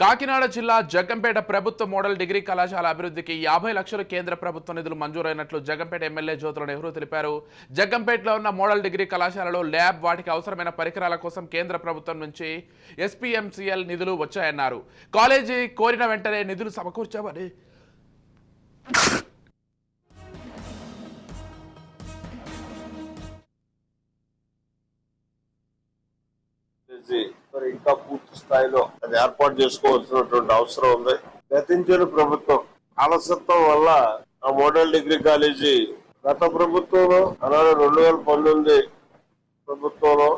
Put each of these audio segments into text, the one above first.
కాకినాడ జిల్లా జగ్గంపేట ప్రభుత్వ model degree కళాశాల అభివృద్ధికి యాభై లక్షల కేంద్ర ప్రభుత్వ నిధులు మంజూరైనట్లు జగ్గంపేట ఎమ్మెల్యే జ్యోతుల నెహ్రూ తెలిపారు. జగ్గంపేటలో ఉన్న మోడల్ డిగ్రీ కళాశాలలో ల్యాబ్ వాటికి అవసరమైన పరికరాల కోసం కేంద్ర ప్రభుత్వం నుంచి ఎస్పీఎంసీఎల్ నిధులు వచ్చాయన్నారు. కాలేజీ కోరిన వెంటనే నిధులు సమకూర్చామని చేసి మరి ఇంకా పూర్తి స్థాయిలో అది ఏర్పాటు చేసుకోవాల్సినటువంటి అవసరం ఉంది. గతించిన ప్రభుత్వం అలసత్వం వల్ల ఆ మోడల్ డిగ్రీ కాలేజీ గత ప్రభుత్వంలో అలాగే రెండు వేల పంతొమ్మిది ప్రభుత్వంలో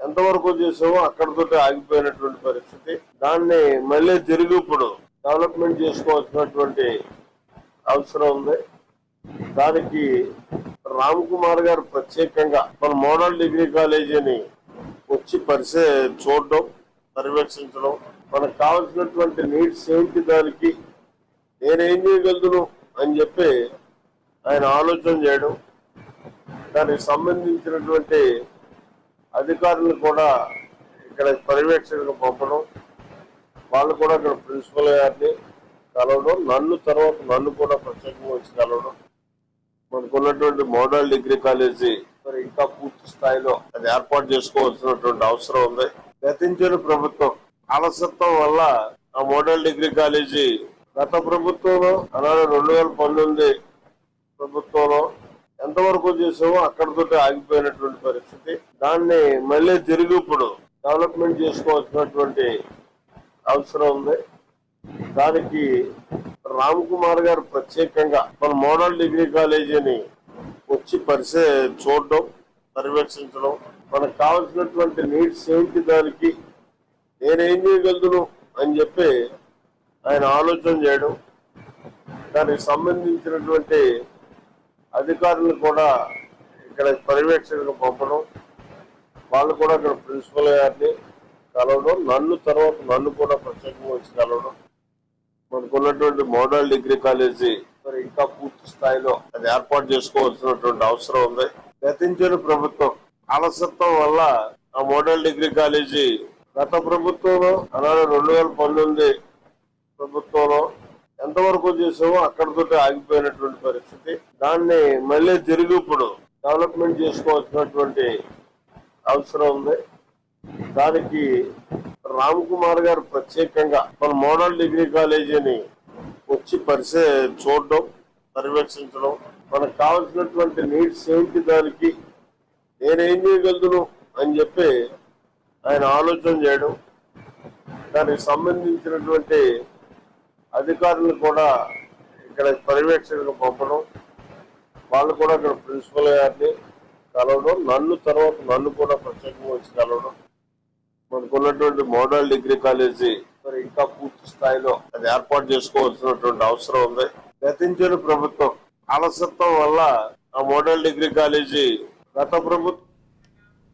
ఎంతవరకు చేసామో అక్కడతో ఆగిపోయినటువంటి పరిస్థితి. దాన్ని మళ్ళీ తిరిగి ఇప్పుడు డెవలప్మెంట్ చేసుకోవాల్సినటువంటి అవసరం ఉంది. దానికి రామ్ కుమార్ గారు ప్రత్యేకంగా మన మోడల్ డిగ్రీ కాలేజీని వచ్చి పరిసే చూడడం పర్యవేక్షించడం మనకు కావాల్సినటువంటి నీడ్స్ ఏంటి దానికి నేనేం చేయగలను అని చెప్పి ఆయన ఆలోచన చేయడం దానికి సంబంధించినటువంటి అధికారులు కూడా ఇక్కడ పర్యవేక్షణకు పంపడం వాళ్ళు కూడా ఇక్కడ ప్రిన్సిపల్ గారిని కలవడం నన్ను తర్వాత నన్ను కూడా ప్రత్యేకంగా వచ్చి కలవడం. మనకున్నటువంటి మోడల్ డిగ్రీ కాలేజీ మరి ఇంకా పూర్తి స్థాయిలో అది ఏర్పాటు చేసుకోవాల్సినటువంటి అవసరం ఉంది. గతించిన ప్రభుత్వం అలసత్వం వల్ల ఆ మోడల్ డిగ్రీ కాలేజీ గత ప్రభుత్వంలో అలాగే రెండు వేల పంతొమ్మిది ప్రభుత్వంలో ఎంతవరకు చేసామో అక్కడితో ఆగిపోయినటువంటి పరిస్థితి. దాన్ని మళ్ళీ తిరిగి ఇప్పుడు డెవలప్మెంట్ చేసుకోవాల్సినటువంటి అవసరం ఉంది. దానికి రామ్ కుమార్ గారు ప్రత్యేకంగా మన మోడల్ డిగ్రీ కాలేజీని వచ్చి పరిసే చూడడం పర్యవేక్షించడం మనకు కావాల్సినటువంటి నీడ్స్ ఏంటి దానికి నేనేం చేయగలను అని చెప్పి ఆయన ఆలోచన చేయడం దానికి సంబంధించినటువంటి అధికారులు కూడా ఇక్కడ పర్యవేక్షణకు పంపడం వాళ్ళు కూడా ఇక్కడ ప్రిన్సిపల్ గారిని కలవడం నన్ను తర్వాత నన్ను కూడా ప్రత్యేకంగా వచ్చి కలవడం. మనకున్నటువంటి మోడల్ డిగ్రీ కాలేజీ మరి ఇంకా పూర్తి స్థాయిలో అది ఏర్పాటు చేసుకోవాల్సినటువంటి అవసరం ఉంది. గతించిన ప్రభుత్వం అలసత్వం వల్ల ఆ మోడల్ డిగ్రీ కాలేజీ గత ప్రభుత్వంలో అలాగే రెండు వేల పంతొమ్మిది ప్రభుత్వంలో ఎంతవరకు చేసామో అక్కడితో ఆగిపోయినటువంటి పరిస్థితి. దాన్ని మళ్ళీ తిరిగి ఇప్పుడు డెవలప్మెంట్ చేసుకోవాల్సినటువంటి అవసరం ఉంది. దానికి రామ్ కుమార్ గారు ప్రత్యేకంగా మన మోడల్ డిగ్రీ కాలేజీని వచ్చి పరిసే చూడడం పర్యవేక్షించడం మనకు కావాల్సినటువంటి నీడ్స్ ఏంటి దానికి నేనేం చేయగలను అని చెప్పి ఆయన ఆలోచన చేయడం దానికి సంబంధించినటువంటి అధికారులు కూడా ఇక్కడ పర్యవేక్షణకు పంపడం వాళ్ళు కూడా ఇక్కడ ప్రిన్సిపల్ గారిని కలవడం నన్ను తర్వాత నన్ను కూడా ప్రత్యేకంగా వచ్చి కలవడం. మనకున్నటువంటి మోడల్ డిగ్రీ కాలేజీ మరి ఇంకా పూర్తి స్థాయిలో అది ఏర్పాటు చేసుకోవాల్సినటువంటి అవసరం ఉంది. గతించిన ప్రభుత్వం అలసత్వం వల్ల ఆ మోడల్ డిగ్రీ కాలేజీ గత ప్రభుత్వం